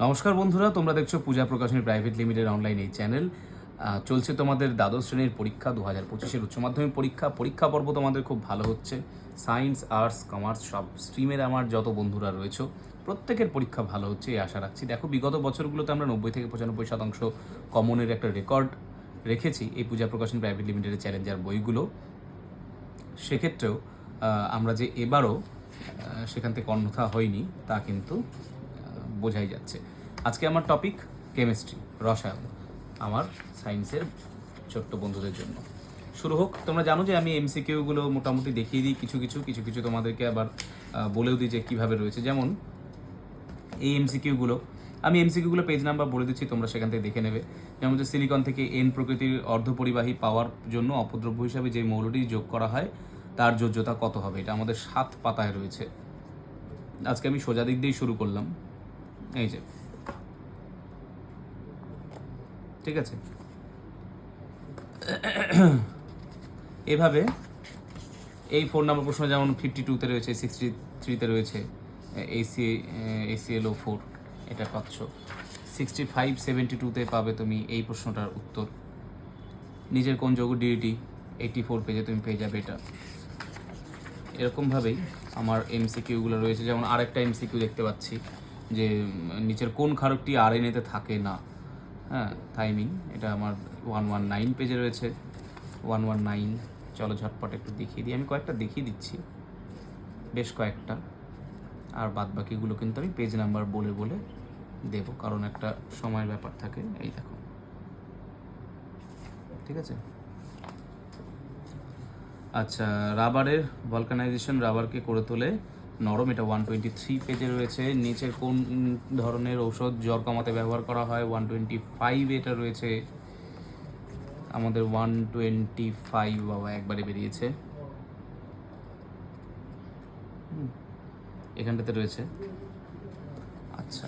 নমস্কার বন্ধুরা, তোমরা দেখছ Puja Prakashani private limited online এই চ্যানেল চলছে তোমাদের দ্বাদশ শ্রেণির পরীক্ষা দু হাজার পঁচিশের উচ্চ মাধ্যমিক পরীক্ষা। পরীক্ষা পর্ব তোমাদের খুব ভালো হচ্ছে। সায়েন্স আর্টস কমার্স সব স্ট্রিমের আমার যত বন্ধুরা রয়েছে, প্রত্যেকের পরীক্ষা ভালো হচ্ছে, এই আশা রাখছি। দেখো, বিগত বছরগুলোতে আমরা নব্বই থেকে পঁচানব্বই শতাংশ কমনের একটা রেকর্ড রেখেছি এই পূজা প্রকাশন প্রাইভেট লিমিটেডের চ্যালেঞ্জার বইগুলো। সেক্ষেত্রেও আমরা যে এবারও সেখান থেকে অন্যথা হয়নি, তা কিন্তু বোঝাই যাচ্ছে। আজকে আমার টপিক কেমিস্ট্রি রসায়ন, আমার সায়েন্সের ছোট্ট বন্ধুদের জন্য। শুরু হোক, তোমরা জানো যে আমি এমসিকিউগুলো মোটামুটি দেখিয়ে দিই কিছু কিছু কিছু কিছু তোমাদেরকে আবার বলেও দিই যে কীভাবে রয়েছে। যেমন, এই এমসিকিউগুলো আমি এমসিকিউগুলো পেজ নাম্বার বলে দিচ্ছি, তোমরা সেখান থেকে দেখে নেবে। যেমন হচ্ছে সিলিকন থেকে এন প্রকৃতির অর্ধপরিবাহী পাওয়ার জন্য অপদ্রব্য হিসাবে যে মৌলটি যোগ করা হয়, তার যোজ্যতা কত হবে? এটা আমাদের সাত পাতায় রয়েছে। আজকে আমি সোজা দিক দিয়েই শুরু করলাম। এই যে। ঠিক আছে। এভাবে এই ফোর নাম্বার প্রশ্ন যেমন ফিফটি টুতে রয়েছে সিক্সটি থ্রিতে রয়েছে এসি এসিএলও ফোর এটা পাচ্ছ। সিক্সটি ফাইভ সেভেন্টি টুতে পাবে তুমি এই প্রশ্নটার উত্তর। নিজের কোন যোগ ডিইটি এইটি ফোর পেজে তুমি পেয়ে যাবে এটা। এরকমভাবেই আমার এমসিকিউগুলো রয়েছে। যেমন আরেকটা এমসিকিউ দেখতে পাচ্ছি। যে নিচের কোন ক্ষারকটি আর এতে থাকে না। হ্যাঁ টাইমিং এটা আমার ওয়ান ওয়ান নাইন পেজে রয়েছে। ওয়ান ওয়ান নাইন চলো ঝটপট একটু দেখিয়ে দিই। আমি কয়েকটা দেখিয়ে দিচ্ছি, বেশ কয়েকটা। আর বাদ বাকিগুলো কিন্তু আমি পেজ নাম্বার বলে বলে দেব, কারণ একটা সময়ের ব্যাপার থাকে, এই দেখো। ঠিক আছে? আচ্ছা রাবারের ভলকানাইজেশন রাবারকে করে তোলে নরম, এটা ওয়ান টোয়েন্টি থ্রি পেজে রয়েছে। নিচের কোন ধরনের ঔষধ জ্বর কমাতে ব্যবহার করা হয়? ওয়ান টোয়েন্টি ফাইভ এটা রয়েছে। আমাদের ওয়ান টোয়েন্টি ফাইভ বাবা, একবারে বেরিয়েছে। এখানটাতে রয়েছে। আচ্ছা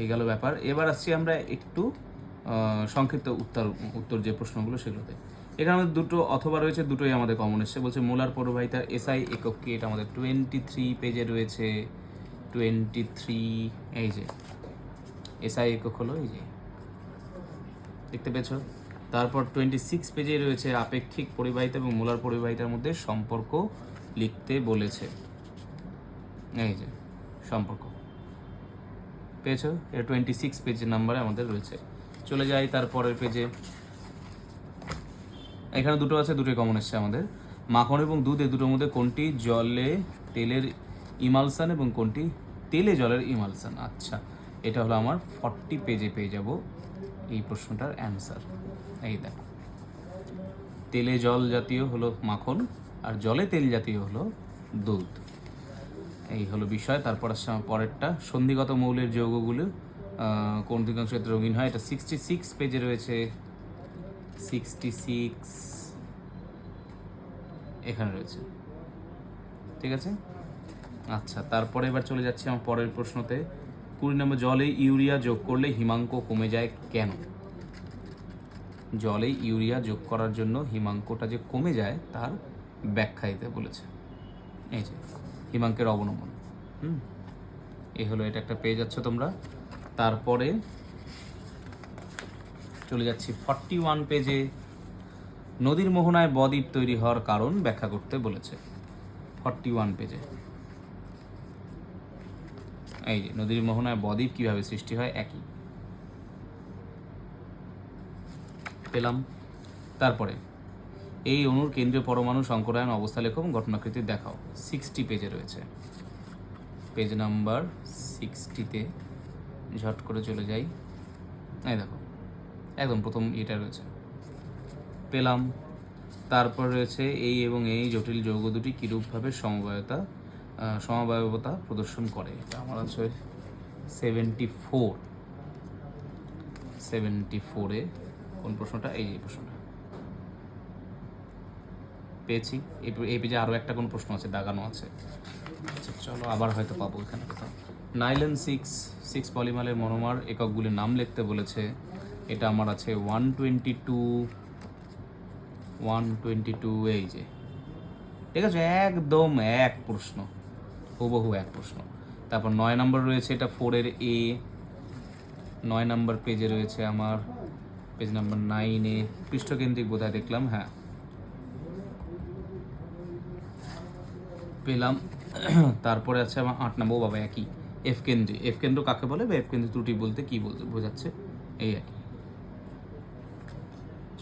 এই গেল ব্যাপার। এবার আসছি আমরা একটু সংক্ষিপ্ত উত্তর উত্তর যে প্রশ্নগুলো সেগুলোতে। এখানে আমাদের দুটো অথবা রয়েছে, দুটোই আমাদের কমন এসছে। বলছে মোলার পরবাহিতা এসআই একক কি? এটা আমাদের টোয়েন্টি থ্রি পেজে রয়েছে। টোয়েন্টি থ্রি এই যে। এসআই একক হলো, এই যে। দেখতে পেয়েছ? তারপর টোয়েন্টি সিক্স পেজে রয়েছে আপেক্ষিক পরিবাহিতা এবং মোলার পরিবাহিতার মধ্যে সম্পর্ক লিখতে বলেছে। এই যে, সম্পর্ক। পেয়েছ? এটা টোয়েন্টি সিক্স পেজ নাম্বারে আমাদের রয়েছে। চলে যাই তারপরের পেজে এখানে দুটো আছে, দুটোই কমন এসছে আমাদের। মাখন এবং দুধ, এই দুটোর মধ্যে কোনটি জলে তেলের ইমালসান এবং কোনটি তেলে জলের ইমালসান? আচ্ছা এটা হলো আমার ফর্টি পেজে পেয়ে যাব এই প্রশ্নটার অ্যান্সার এই দেখো, তেলে জল জাতীয় হলো মাখন আর জলে তেল জাতীয় হলো দুধ। এই হলো বিষয়, তারপর আসছে আমার পরেরটা। সন্ধিগত মৌলের যৌগগুলো কোন দিকাংশ ক্ষেত্রে রঙিন হয়? এটা সিক্সটি সিক্স পেজে রয়েছে। সিক্সটি সিক্স এখানে রয়েছে। ঠিক আছে? আচ্ছা তারপরে এবার চলে যাচ্ছি আমার পরের প্রশ্নতে। কুড়ি নম্বর, জলে ইউরিয়া যোগ করলে হিমাঙ্ক কমে যায় কেন? জলে ইউরিয়া যোগ করার জন্য হিমাঙ্কটা যে কমে যায়, তার ব্যাখ্যা দিতে বলেছে। এই যে, হিমাঙ্কের অবনমন। হুম? এই হলো, এটা একটা পেয়ে যাচ্ছ তোমরা। তারপরে চলে যাচ্ছি ফর্টি ওয়ান পেজে নদীর মোহনায় বদ্বীপ তৈরি হওয়ার কারণ ব্যাখ্যা করতে বলেছে। ফর্টি ওয়ান পেজে এই যে, নদীর মোহনায় বদ্বীপ কীভাবে সৃষ্টি হয়? একই। পেলাম। তারপরে, এই অণুর কেন্দ্রীয় পরমাণু সংকরায়ন অবস্থা লেখো ঘটনাকৃতি দেখাও। সিক্সটি পেজে রয়েছে। পেজ নাম্বার সিক্সটিতে ঝট করে চলে যাই। এই দেখো একদম প্রথম এটা রয়েছে। পেলাম। তারপর রয়েছে এই এবং এই জটিল যৌগ দুটি কীরূপভাবে সমবায়তা সমবায়বতা প্রদর্শন করে। এটা আমার আছে সেভেন্টি ফোর সেভেন্টি ফোরে কোন প্রশ্নটা? এই প্রশ্নটা। পেয়েছি। এই পেজে আরও একটা কোন প্রশ্ন আছে, দাগানো আছে। আচ্ছা চলো আবার হয়তো পাবো এখানে কোথাও। নাইলন সিক্স সিক্স পলিমারের মনোমার এককগুলির নাম লিখতে বলেছে এটা আমার আছে one twenty two one twenty two এই যে। ঠিক আছে? একদম এক প্রশ্ন। হুবহু এক প্রশ্ন। তারপর নয় নম্বর রয়েছে, এটা ফোরের এ নয় নাম্বার পেজে রয়েছে আমার। পেজ নাম্বার নাইনে পৃষ্ঠকেন্দ্রিক বোধহয় দেখলাম হ্যাঁ। পেলাম। তারপরে আছে আমার আট নম্বর বাবা, একই। এফ কেন্দ্রে। এফ কেন্দ্র কাকে বলে? বা এফ কেন্দ্র ত্রুটি বলতে কি বলতে বোঝাচ্ছে? এই আর কি।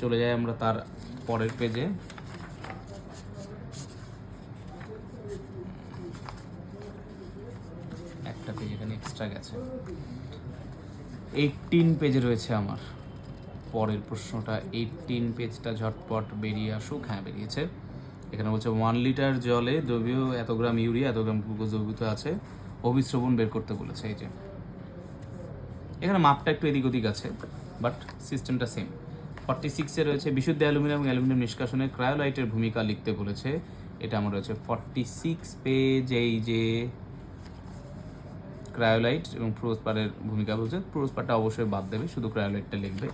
চলে যাই আমরা তার পরের পেজে একটা পেজ এখানে এক্সট্রা গেছে। এইটিন পেজে রয়েছে আমার। পরের প্রশ্নটা এইটিন পেজটা ঝটপট বেরিয়ে আসুক। হ্যাঁ বেরিয়েছে। এখানে বলছে ওয়ান লিটার জলে দ্রবীয় এত গ্রাম ইউরিয়া, এত গ্রাম গ্লুকোজ দ্রবীভূত আছে। অভিশ্রবণ বের করতে বলেছে। এই যে। এখানে মাপটা একটু এদিক ওদিক আছে বাট সিস্টেমটা সেম ফর্টি সিক্সে রয়েছে, বিশুদ্ধ অ্যালুমিনিয়াম অ্যালুমিনিয়াম নিষ্কাশনে ক্রায়োলাইটের ভূমিকা লিখতে বলেছে। এটা আমার রয়েছে ফর্টি সিক্স পেজ এই যে ক্রায়োলাইট এবং ফ্রোজপারের ভূমিকা বলছে। ফ্রোজপারটা অবশ্যই বাদ দেবে, শুধু ক্রায়োলাইটটা লিখবে,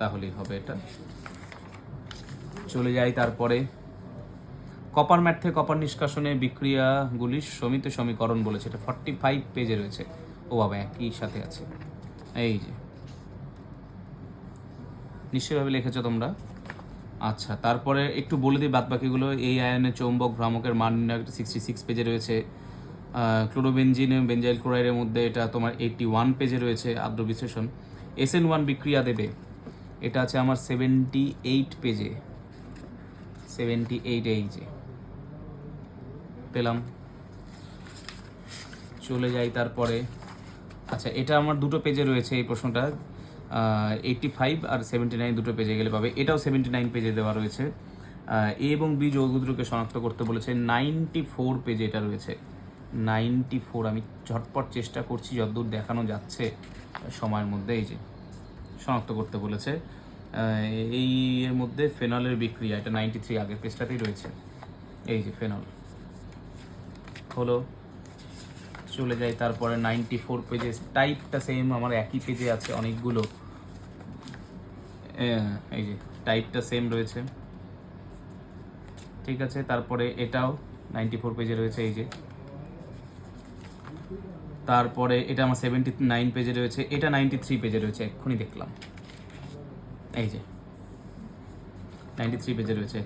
তাহলেই হবে এটা। চলে যাই তারপরে। কপার ম্যাট থেকে কপার নিষ্কাশনে বিক্রিয়াগুলির সমিত সমীকরণ বলেছে, এটা ফর্টি ফাইভ পেজে রয়েছে। ও বাবা, একই সাথে আছে। এই যে নিশ্চয়ভাবে লিখেছো তোমরা? আচ্ছা তারপরে একটু বলে দিই বাদ বাকিগুলো এই আয়নে চৌম্বক ভ্রামকের মান সিক্সটি সিক্স পেজে রয়েছে। ক্লোরোবেনজিন এবং বেঞ্জাইল ক্লোরাইডের মধ্যে এটা তোমার এইটটি ওয়ান পেজে রয়েছে আদ্র বিশ্লেষণ এস এন ওয়ান বিক্রিয়া দেবে। এটা আছে আমার সেভেন্টি এইট পেজে সেভেন্টি এইট এই যে। পেলাম। চলে যাই তারপরে। আচ্ছা এটা আমার দুটো পেজে রয়েছে এই প্রশ্নটা। এইটটি ফাইভ আর সেভেন্টি নাইন দুটো পেজে গেলে পাবে। এটাও সেভেন্টি নাইন পেজে দেওয়া রয়েছে। এ এবং বি যৌগদ্রকে শনাক্ত করতে বলেছে নাইনটি ফোর পেজে এটা রয়েছে। নাইনটি ফোর আমি ঝটপট চেষ্টা করছি, যতদূর দেখানো যাচ্ছে সময়ের মধ্যে, এই যে শনাক্ত করতে বলেছে। এই এর মধ্যে ফেনলের বিক্রিয়া, এটা নাইনটি থ্রি আগের পেজটাতেই রয়েছে। এই যে ফেনল হলো, চলে যাই তারপরে নাইনটি ফোর পেজে টাইপটা সেম আমার একই পেজে আছে অনেকগুলো। এই যে টাইপটা সেম রয়েছে। ঠিক আছে, তারপরে এটাও নাইনটি ফোর পেজে রয়েছে, এই যে। তারপরে এটা আমার সেভেন্টি নাইন পেজে রয়েছে, এটা নাইনটি থ্রি পেজে রয়েছে, এক্ষুনি দেখলাম। এই যে নাইনটি থ্রি পেজে রয়েছে।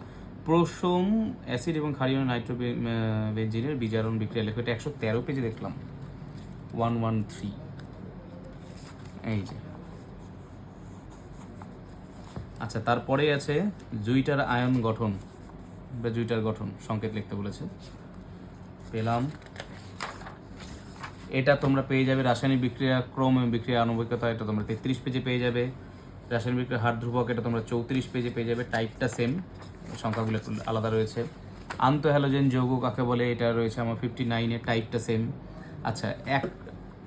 প্রসম অ্যাসিড এবং ক্ষারীয় নাইট্রোবেঞ্জিনের বিজারণ বিক্রিয়া লেখা, এটা একশো তেরো পেজে দেখলাম। ওয়ান ওয়ান থ্রি এই যে আচ্ছা তারপরে আছে জুইটার আয়ন গঠন, বা জুইটার গঠন, সংকেত লিখতে বলেছে। পেলাম। এটা তোমরা পেয়ে যাবে রাসায়নিক বিক্রিয়া, ক্রম এবং বিক্রিয়া আনুবিকতা এটা তোমরা তেত্রিশ পেজে পেয়ে যাবে। রাসায়নিক বিক্রিয়া হার ধ্রুবক, এটা তোমরা চৌত্রিশ পেজে পেয়ে যাবে, টাইপটা সেম সংখ্যাগুলো একটু আলাদা রয়েছে। আন্ত হ্যালোজেন যৌগ কাকে বলে, এটা রয়েছে আমার ফিফটি নাইনে টাইপটা সেম আচ্ছা এক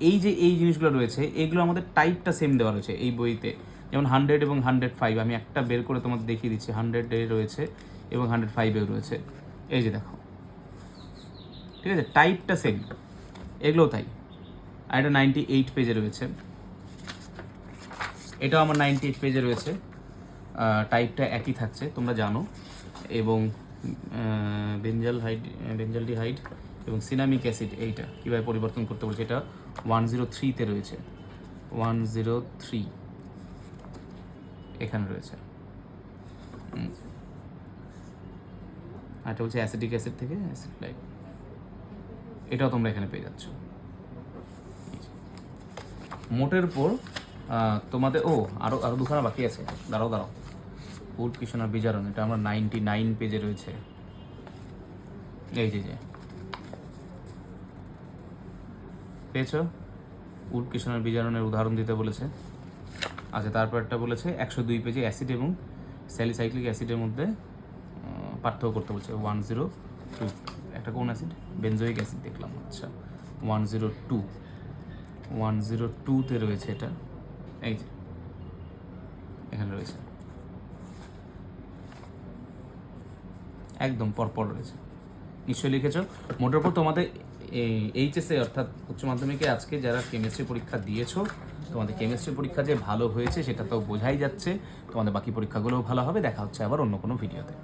এই যে এই জিনিসগুলো রয়েছে, এগুলো আমাদের টাইপটা সেম দেওয়া রয়েছে এই বইতে। যেমন হান্ড্রেড এবং হান্ড্রেড ফাইভ আমি একটা বের করে তোমাদের দেখিয়ে দিচ্ছি হান্ড্রেডে রয়েছে এবং হান্ড্রেড ফাইভেও রয়েছে। এই যে দেখো, ঠিক আছে? টাইপটা সেম এগুলোও তাই। আর এটা নাইনটি এইট পেজে রয়েছে। এটাও আমার নাইনটি এইট পেজে রয়েছে টাইপটা একই থাকছে, তোমরা জানো। এবং বেঞ্জাল হাইড বেঞ্জালডি হাইড এবং সিনামিক অ্যাসিড এইটা কীভাবে পরিবর্তন করতে বলছে, এটা ওয়ান জিরো থ্রিতে রয়েছে। ওয়ান জিরো থ্রি এখানে রয়েছে। এটা বলছে অ্যাসিডিক অ্যাসিড থেকে অ্যাসিড লাইক এটাও তোমরা এখানে পেয়ে যাচ্ছ। মোটের আহ, তোমাদের ও আরও আরও দুখানা বাকি আছে। দাঁড়াও দাঁড়াও। উড কিষণার বিজারণ এটা আমার নাইনটি নাইন পেজে রয়েছে। এই যে যে। পেয়েছ? উড কিষণার বিজারণের উদাহরণ দিতে বলেছে। আচ্ছা তারপর একটা বলেছে একশো দুই পেজে অ্যাসিড এবং স্যালিসাইক্লিক অ্যাসিডের মধ্যে পার্থক্য করতে বলছে ওয়ান জিরো টু। একটা কোন অ্যাসিড? বেনজোইক অ্যাসিড দেখলাম আচ্ছা one zero two. One zero টুতে রয়েছে এটা। এই যে, এখানে রয়েছে। একদম পরপর রয়েছে। নিশ্চয়ই লিখেছ। মোটের উপর তোমাদের এইচএসএ, অর্থাৎ উচ্চ মাধ্যমিকে আজকে যারা কেমিস্ট্রি পরীক্ষা দিয়েছ তোমাদের কেমিস্ট্রি পরীক্ষা যে ভালো হয়েছে, সেটা তো বোঝাই যাচ্ছে। তোমাদের বাকি পরীক্ষাগুলোও ভালো হবে। দেখা হচ্ছে আবার অন্য কোনো ভিডিওতে